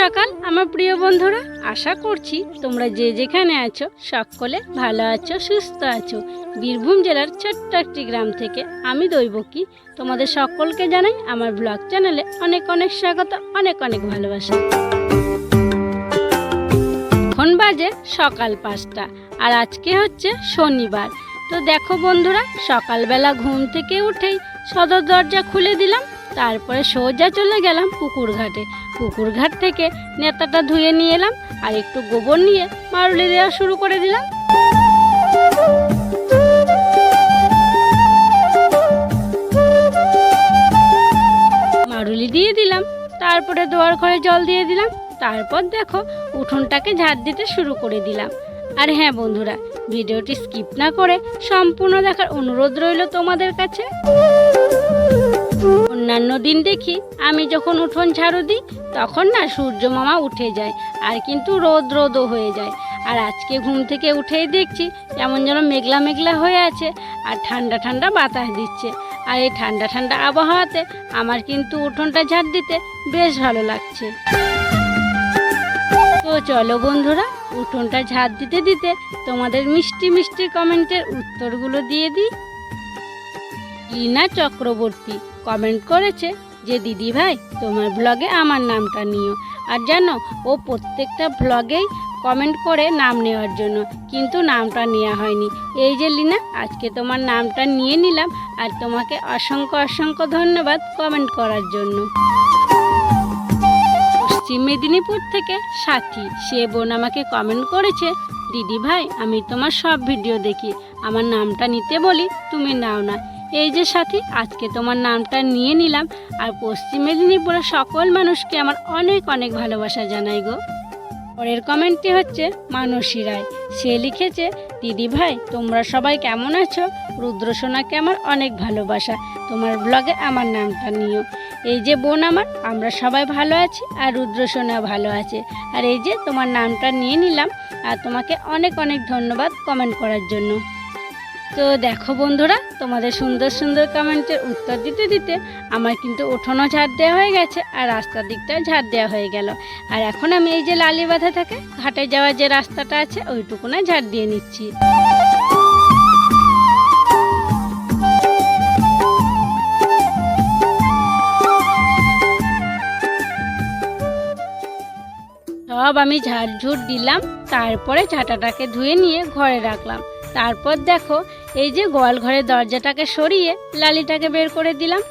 সকাল, আমার প্রিয় বন্ধুরা, আশা করছি তোমরা যে যেখানে আছো, সকলে ভালো আছো, সুস্থ আছো। বীরভূম জেলার ছোট্ট একটি গ্রাম থেকে আমি দৈবকী। তোমাদের সকলকে জানাই আমার ব্লগ চ্যানেলে অনেক অনেক স্বাগত, অনেক অনেক ভালোবাসা। এখন বাজে সকাল পাঁচটা, আর আজকে হচ্ছে শনিবার। তো দেখো বন্ধুরা, সকালবেলা ঘুম থেকে উঠেই সদর দরজা খুলে দিলাম, তারপরে সোজা চলে গেলাম পুকুর ঘাটে পুকুর ঘাট থেকে নেতাটা ধুয়ে নিয়ে এলাম আর একটু গোবর নিয়ে মারুলি দেওয়া শুরু করে দিলাম। মারুলি দিয়ে দিলাম, তারপরে দোয়ার ঘরে জল দিয়ে দিলাম, তারপর দেখো উঠোনটাকে ঝাড় দিতে শুরু করে দিলাম। আর হ্যাঁ বন্ধুরা, ভিডিওটি স্কিপ না করে সম্পূর্ণ দেখার অনুরোধ রইল তোমাদের কাছে। অন্যান্য দিন দেখি আমি যখন উঠোন ঝাড়ু দিই, তখন না সূর্য মামা উঠে যায় আর কিন্তু রোদ রোদও হয়ে যায়। আর আজকে ঘুম থেকে উঠেই দেখছি কেমন যেন মেঘলা মেঘলা হয়ে আছে আর ঠান্ডা ঠান্ডা বাতাস দিচ্ছে। আর এই ঠান্ডা ঠান্ডা আবহাওয়াতে আমার কিন্তু উঠোনটা ঝাড় দিতে বেশ ভালো লাগছে। তো চলো বন্ধুরা, উঠোনটা ঝাড় দিতে দিতে তোমাদের মিষ্টি মিষ্টি কমেন্টের উত্তরগুলো দিয়ে দিই। লীনা চক্রবর্তী কমেন্ট করেছে যে, দিদি ভাই, তোমার ব্লগে আমার নামটা নিও। আর জানো, ও প্রত্যেকটা ব্লগেই কমেন্ট করে নাম নেওয়ার জন্য, কিন্তু নামটা নেওয়া হয়নি। এই যে লিনা, আজকে তোমার নামটা নিয়ে নিলাম আর তোমাকে অসংখ্য অসংখ্য ধন্যবাদ কমেন্ট করার জন্য। পশ্চিম মেদিনীপুর থেকে সাথী, সে বোন আমাকে কমেন্ট করেছে, দিদি ভাই, আমি তোমার সব ভিডিও দেখি। আমার নামটা নিতে বলি, তুমি নাও না। এই যে সাথী, আজকে তোমার নামটা নিয়ে নিলাম আর পশ্চিম মেদিনীপুরের সকল মানুষকে আমার অনেক অনেক ভালোবাসা জানাই গো। পরের কমেন্টটি হচ্ছে, মানসী রায়, সে লিখেছে, দিদি ভাই, তোমরা সবাই কেমন আছো? রুদ্রসোনাকে আমার অনেক ভালোবাসা। তোমার ব্লগে আমার নামটা নিও। এই যে বোন আমার, আমরা সবাই ভালো আছি আর রুদ্রসোনা ভালো আছে। আর এই যে তোমার নামটা নিয়ে নিলাম আর তোমাকে অনেক অনেক ধন্যবাদ কমেন্ট করার জন্য। তো দেখো বন্ধুরা, তোমাদের সুন্দর সুন্দর কমেন্টের উত্তর দিতে দিতে আমার কিন্তু উঠোনও ঝাড় দেওয়া হয়ে গেছে আর রাস্তার দিকটা ঝাড় দেওয়া হয়ে গেল। আর এখন আমি এই যে লালি বাঁধা থাকে ঘাটে যাওয়ার যে রাস্তাটা আছে, ওইটুকুনা ঝাড় দিয়ে নিচ্ছি। সব আমি ঝাড়ঝুট দিলাম, তারপরে ঝাঁটাটাকে ধুয়ে নিয়ে ঘরে রাখলাম। তারপর দেখো এই যে গোয়াল ঘরের দরজাটাকে সরিয়ে লালিটাকে বের করে দিলাম।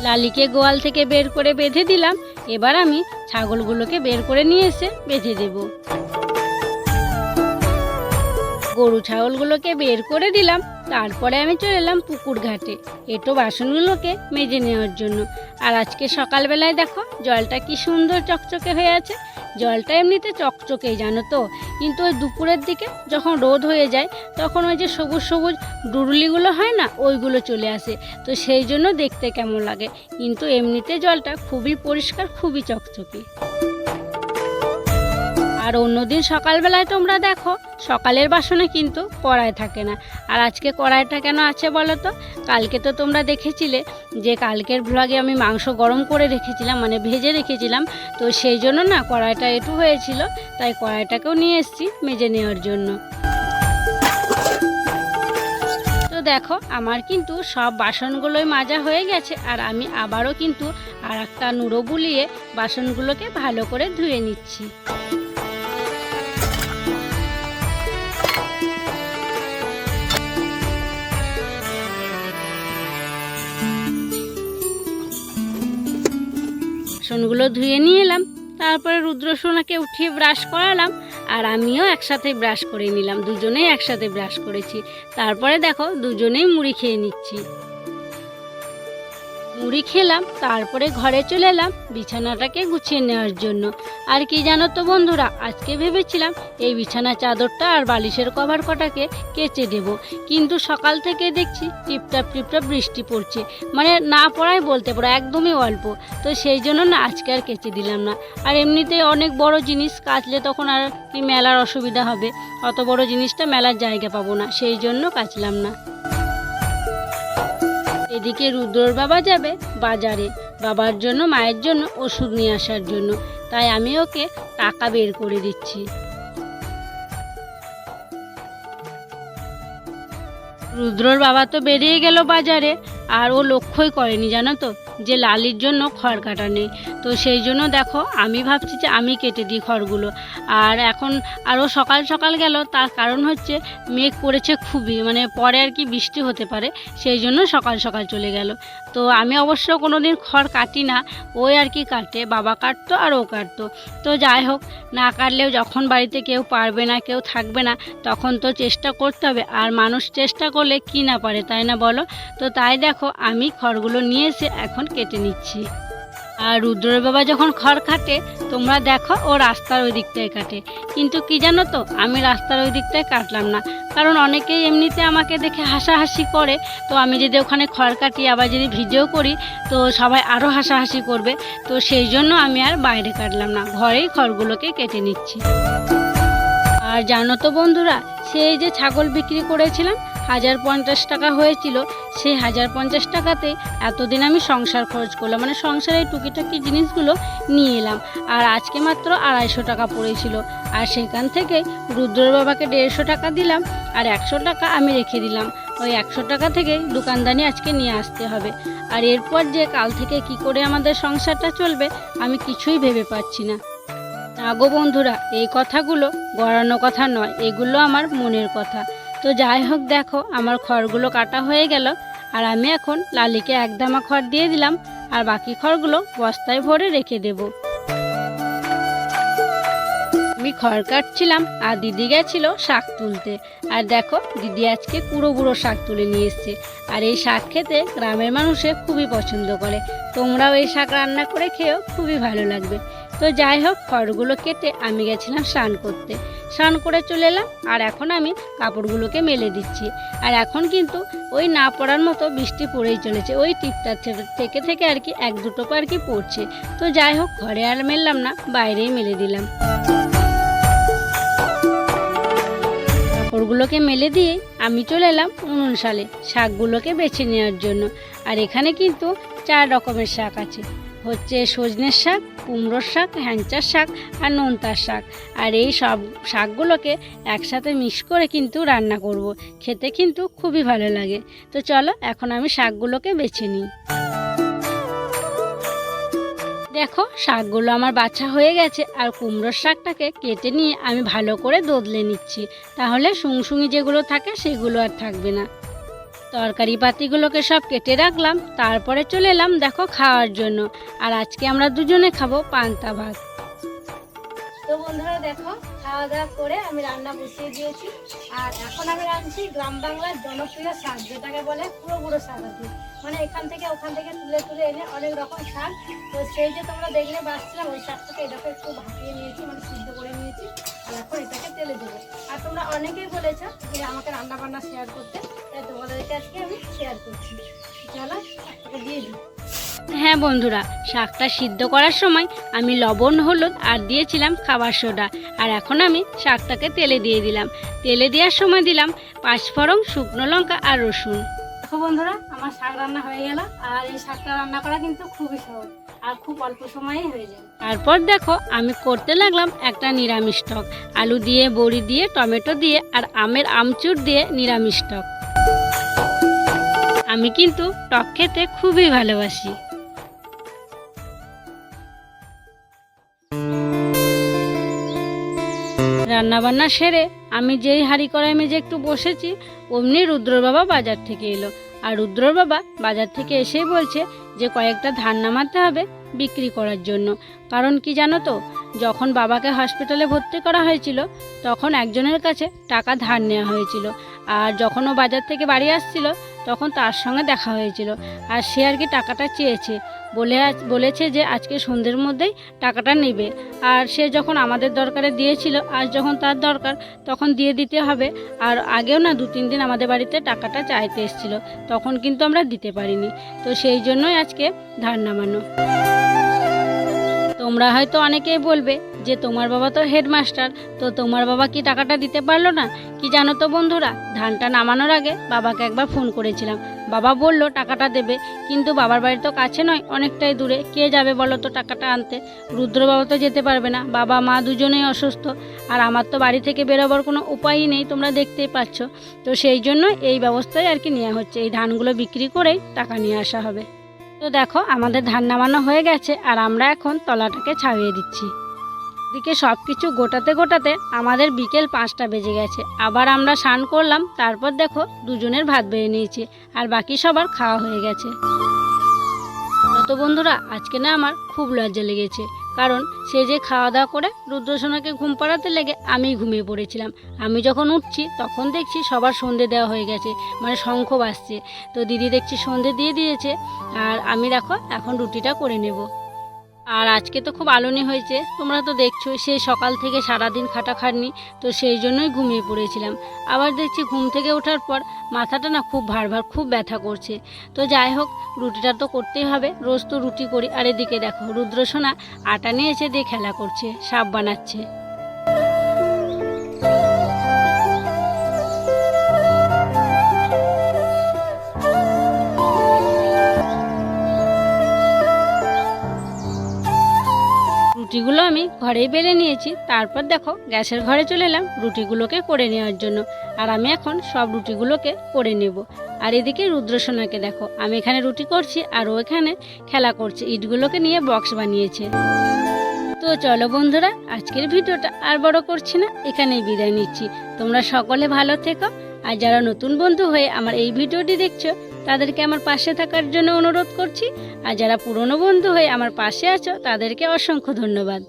লালিকে গোয়াল থেকে বের করে বেঁধে দিলাম। এবার আমি ছাগলগুলোকে বের করে নিয়ে এসে বেঁধে দেব। গরু ছাগলগুলোকে বের করে দিলাম। তারপরে আমি চলে এলাম পুকুর ঘাটে। এটো বাসনগুলোকে মেজে নেওয়ার জন্য। আর আজকে সকালবেলায় দেখো, জলটা কি সুন্দর চকচকে হয়ে আছে। জলটা এমনিতে চকচকেই, জানো তো? কিন্তু ওই দুপুরের দিকে যখন রোদ হয়ে যায়, তখন ওই যে সবুজ সবুজ ডুরুলিগুলো হয় না, ওইগুলো চলে আসে। তো সেই জন্য দেখতে কেমন লাগে। কিন্তু এমনিতে জলটা খুবই পরিষ্কার, খুবই চকচকে। আর অন্যদিন সকালবেলায় তোমরা দেখো, সকালের বাসনে কিন্তু কড়াই থাকে না। আর আজকে কড়াইটা কেন আছে বলো তো? কালকে তো তোমরা দেখেছিলে যে কালকের ভ্লগে আমি মাংস গরম করে রেখেছিলাম মানে ভেজে রেখেছিলাম, তো সেই জন্য না কড়াইটা একটু হয়েছিল, তাই কড়াইটাকেও নিয়ে এসেছি মেজে নেওয়ার জন্য। তো দেখো, আমার কিন্তু সব বাসনগুলোই মাজা হয়ে গেছে, আর আমি আবারও কিন্তু আর একটা নুড়ো বুলিয়ে বাসনগুলোকে ভালো করে ধুয়ে নিচ্ছি। বাসনগুলো ধুয়ে নিয়ে এলাম। তারপরে রুদ্রসোনাকে উঠিয়ে ব্রাশ করালাম আর আমিও একসাথে ব্রাশ করে নিলাম। দুজনেই একসাথে ব্রাশ করেছি। তারপরে দেখো, দুজনেই মুড়ি খেয়ে নিচ্ছি। মুড়ি খেলাম, তারপরে ঘরে চলে এলাম বিছানাটাকে গুছিয়ে নেওয়ার জন্য। আর কি জানো তো বন্ধুরা, আজকে ভেবেছিলাম এই বিছানা চাদরটা আর বালিশের কভার কটাকে কেচে দেব। কিন্তু সকাল থেকে দেখছি টিপটাপ টিপটাপ বৃষ্টি পড়ছে। মানে না পড়াই বলতে পারো, একদমই অল্প। তো সেই জন্য না আজকে আর কেচে দিলাম না। আর এমনিতেই অনেক বড় জিনিস কাচলে তখন আর কি মেলার অসুবিধা হবে। অত বড় জিনিসটা মেলার জায়গা পাবো না, সেই জন্য কাচলাম না। এদিকে রুদ্রর বাবা যাবে বাজারে। বাবার জন্য, মায়ের জন্য ওষুধ নিয়ে আসার জন্য। তাই আমি ওকে টাকা বের করে দিচ্ছি। রুদ্রর বাবা তো বেরিয়ে গেল বাজারে, আর ও লক্ষ্যই করেনি জানো তো। যে লালির জন্য খড় কাটা নেই। তো সেই জন্য দেখো, আমি ভাবছি যে আমি কেটে দিই খড়গুলো। আর এখন আরও সকাল সকাল গেল, তার কারণ হচ্ছে মেঘ করেছে খুবই মানে পরে আর কি বৃষ্টি হতে পারে, সেই জন্য সকাল সকাল চলে গেল। তো আমি অবশ্য কোনো দিন খড় কাটি না, ওই আর কি কাটে, বাবা কাটতো আর ও কাটতো। তো যাই হোক, না কাটলেও যখন বাড়িতে কেউ পারবে না, কেউ থাকবে না, তখন তো চেষ্টা করতে হবে। আর মানুষ চেষ্টা করলে কি না পারে, তাই না বলো? তো তাই দেখো, আমি খড়গুলো নিয়ে এসে এখন কেটে নিচ্ছি। আর রুদ্রের বাবা যখন খড় কাটে, তোমরা দেখো ও রাস্তার ওই দিকটায় কাটে। কিন্তু কি জানো তো, আমি রাস্তার ওই দিকটায় কাটলাম না। কারণ অনেকেই এমনিতে আমাকে দেখে হাসাহাসি করে, তো আমি যদি ওখানে খড় কাটি, আবার যদি ভিডিও করি, তো সবাই আরও হাসাহাসি করবে। তো সেই জন্য আমি আর বাইরে কাটলাম না, ঘরেই খড়গুলোকে কেটে নিচ্ছি। আর জানো তো বন্ধুরা, সেই যে ছাগল বিক্রি করেছিলাম হাজার পঞ্চাশ টাকা হয়েছিল, সেই হাজার পঞ্চাশ টাকাতে এতদিন আমি সংসার খরচ করলাম মানে সংসারের টুকিটাকি জিনিসগুলো নিয়ে এলাম। আর আজকে মাত্র আড়াইশো টাকা পড়েছিল। আর সেখান থেকে রুদ্র বাবাকে দেড়শো টাকা দিলাম, আর একশো টাকা আমি রেখে দিলাম। ওই একশো টাকা থেকে দোকানদানি আজকে নিয়ে আসতে হবে। আর এরপর যে কাল থেকে কি করে আমাদের সংসারটা চলবে, আমি কিছুই ভেবে পাচ্ছি না। আগো বন্ধুরা, এই কথাগুলো গড়ানো কথা নয়, এগুলো আমার মনের কথা। তো যাই হোক দেখো, আমার খড়গুলো কাটা হয়ে গেল, আর আমি এখন লালিকে একদামা খড় দিয়ে দিলাম, আর বাকি খড়গুলো বস্তায় ভরে রেখে দেব। আমি খড় কাটছিলাম, আর দিদি গেছিল শাক তুলতে। আর দেখো, দিদি আজকে কুড়ো বুড়ো শাক তুলে নিয়ে এসছে। আর এই শাক খেতে গ্রামের মানুষে খুবই পছন্দ করে। তোমরাও এই শাক রান্না করে খেয়েও খুবই ভালো লাগবে। তো যাই হোক, খড়গুলো কেটে আমি গেছিলাম স্নান করতে। স্নান করে চলে এলাম, আর এখন আমি কাপড়গুলোকে মেলে দিচ্ছি। আর এখন কিন্তু ওই না পড়ার মতো বৃষ্টি পড়েই চলেছে, ওই টিপটার থেকে- থেকে আর কি এক দুটো আর কি পড়ছে। তো যাই হোক, ঘরে আর মেললাম না, বাইরেই মেলে দিলাম। কাপড়গুলোকে মেলে দিয়ে আমি চলে এলাম উনুন সালে শাকগুলোকে বেছে নেওয়ার জন্য। আর এখানে কিন্তু চার রকমের শাক আছে। হচ্ছে সজনের শাক, কুমড়োর শাক হ্যাঞ্চার শাক আর নোনতার শাক। আর এই সব শাকগুলোকে একসাথে মিক্স করে কিন্তু রান্না করব। খেতে কিন্তু খুবই ভালো লাগে। তো চলো এখন আমি শাকগুলোকে বেছে নিই। দেখো, শাকগুলো আমার বাছা হয়ে গেছে আর কুমড়োর শাকটাকে কেটে নিয়ে আমি ভালো করে দোদলে নিচ্ছি। তাহলে শুংশুঙি যেগুলো থাকে সেগুলো আর থাকবে না। তরকারি পাতিগুলোকে সব কেটে রাখলাম, তারপরে চলে এলাম দেখো খাওয়ার জন্য। আর আজকে আমরা দুজনে খাব পান্তা ভাত। তো বন্ধুরা দেখো খাওয়া দাওয়া করে আমি রান্না বসিয়ে দিয়েছি। আর এখন আমি রাঁধছি গ্রাম বাংলার জনপ্রিয় শাক, যেটাকে বলে পুরো পুরো শাক মানে এখান থেকে ওখান থেকে তুলে তুলে এনে অনেক রকম শাক। তো সেই যে তোমরা দেখলে বাঁচছিলাম ওই শাকটাকে এটাকে একটু ভাপিয়ে নিয়েছি মানে সিদ্ধ করে নিয়েছি। আর এখন এটাকে তেলে দেবো। আর তোমরা অনেকেই বলেছ যে আমাকে রান্না বান্না শেয়ার করতে। তোমাদেরকে আজকে আমি শেয়ার করছি। চলো শাকটাকে দিয়ে দিই। হ্যাঁ বন্ধুরা শাকটা সিদ্ধ করার সময় আমি লবণ হলুদ আর দিয়েছিলাম খাবার সোডা। আর এখন আমি শাকটাকে তেলে দিয়ে দিলাম। তেলে দেওয়ার সময় দিলাম পাঁচফোড়ন শুকনো লঙ্কা আর রসুন। দেখো বন্ধুরা আমার শাক রান্না হয়ে গেল। আর এই শাকটা রান্না করা কিন্তু খুবই সহজ আর খুব অল্প সময়েই হয়ে যায়। তারপর দেখো আমি করতে লাগলাম একটা নিরামিষ টক। আলু দিয়ে বড়ি দিয়ে টমেটো দিয়ে আর আমের আমচুর দিয়ে নিরামিষ টক। আমি কিন্তু টক খেতে খুবই ভালোবাসি। রান্না বান্না সেরে আমি যেই হাঁড়ি কড়াই মেজে একটু বসেছি, অমনি রুদ্রর বাবা বাজার থেকে এলো। আর রুদ্রর বাবা বাজার থেকে এসেই বলছে যে কয়েকটা ধান নামাতে হবে বিক্রি করার জন্য। কারণ কি জানো তো, যখন বাবাকে হসপিটালে ভর্তি করা হয়েছিল, তখন একজনের কাছে টাকা ধার নেওয়া হয়েছিল। আর যখন ও বাজার থেকে বাড়ি আসছিল তখন তার সঙ্গে দেখা হয়েছিল। আর সে আর কি টাকাটা চেয়েছে। বলে বলেছে যে আজকে সন্ধ্যের মধ্যেই টাকাটা নেবে। আর সে যখন আমাদের দরকারে দিয়েছিল, আজ যখন তার দরকার, তখন দিয়ে দিতে হবে। আর আগেও না দু, তিন দিন আমাদের বাড়িতে টাকাটা চাইতে এসেছিল। তখন কিন্তু আমরা দিতে পারিনি। তো সেই জন্যই আজকে ধার নামানো। তোমরা হয়তো অনেকেই বলবে যে তোমার বাবা তো হেডমাস্টার, তো তোমার বাবা কি টাকাটা দিতে পারল না? কি জানো তো বন্ধুরা, ধানটা নামানোর আগে বাবাকে একবার ফোন করেছিলাম। বাবা বলল, টাকাটা দেবে। কিন্তু বাবার বাড়ি তো কাছে নয়, অনেকটাই দূরে। কে যাবে বলো তো টাকাটা আনতে? রুদ্র বাবা তো যেতে পারবে না। বাবা, মা দুজনেই অসুস্থ। আর আমার তো বাড়ি থেকে বেরোবার কোনো উপায়ই নেই, তোমরা দেখতেই পাচ্ছ। তো সেই জন্য এই ব্যবস্থায় আর কি নেওয়া হচ্ছে। এই ধানগুলো বিক্রি করেই টাকা নিয়ে আসা হবে। তো দেখো, আমাদের ধান নামানো হয়ে গেছে, আর আমরা এখন তলাটাকে ছাড়িয়ে দিচ্ছি। দিকে সব কিছু গোটাতে গোটাতে আমাদের বিকেল পাঁচটা বেজে গেছে। আবার আমরা স্নান করলাম, তারপর দেখো দুজনের ভাত বেড়ে নিয়েছি, আর বাকি সবার খাওয়া হয়ে গেছে। তো বন্ধুরা, আজকে না আমার খুব লজ্জা লেগেছে। কারণ সে যে খাওয়া দাওয়া করে রুদ্রসোনাকে ঘুম পাড়াতে লেগে আমি ঘুমিয়ে পড়েছিলাম। আমি যখন উঠছি তখন দেখছি সবার সন্ধে দেওয়া হয়ে গেছে মানে শঙ্খ বাজছে। তো দিদি দেখছি সন্ধে দিয়ে দিয়েছে, আর আমি দেখো এখন রুটিটা করে নেব। আর আজকে তো খুব আলোনি হয়েছে। তোমরা তো দেখছ, সে সকাল থেকে সারাদিন খাটাখাটনি, তো সেই জন্যই ঘুমিয়ে পড়েছিলাম। আবার দেখছি ঘুম থেকে ওঠার পর মাথাটা না খুব ভার ভার খুব ব্যথা করছে। তো যাই হোক, রুটিটা তো করতেই হবে। রোজ তো রুটি করি। আর এদিকে দেখো, রুদ্রসোনা আটা নিয়ে এসে দিয়ে খেলা করছে, সাপ বানাচ্ছে। রুটিগুলো আমি ঘরেই বেলে নিয়েছি। তারপর দেখো, গ্যাসের ঘরে চলে এলাম রুটিগুলোকে করে নেওয়ার জন্য। আর আমি এখন সব রুটিগুলোকে করে নেব। আর এদিকে রুদ্রসোনাকে দেখো, আমি এখানে রুটি করছি আর ও এখানে খেলা করছে, ইটগুলোকে নিয়ে বক্স বানিয়েছে। তো চলো বন্ধুরা, আজকের ভিডিওটা আর বড় করছি না, এখানেই বিদায় নিচ্ছি। তোমরা সকলে ভালো থেকো, আর যারা নতুন বন্ধু হয়ে আমার এই ভিডিওটি দেখছ তাদেরকে আমার পাশে থাকার জন্য অনুরোধ করছি। আর যারা পুরনো বন্ধু হয়ে আমার পাশে আছো, তাদেরকে অসংখ্য ধন্যবাদ।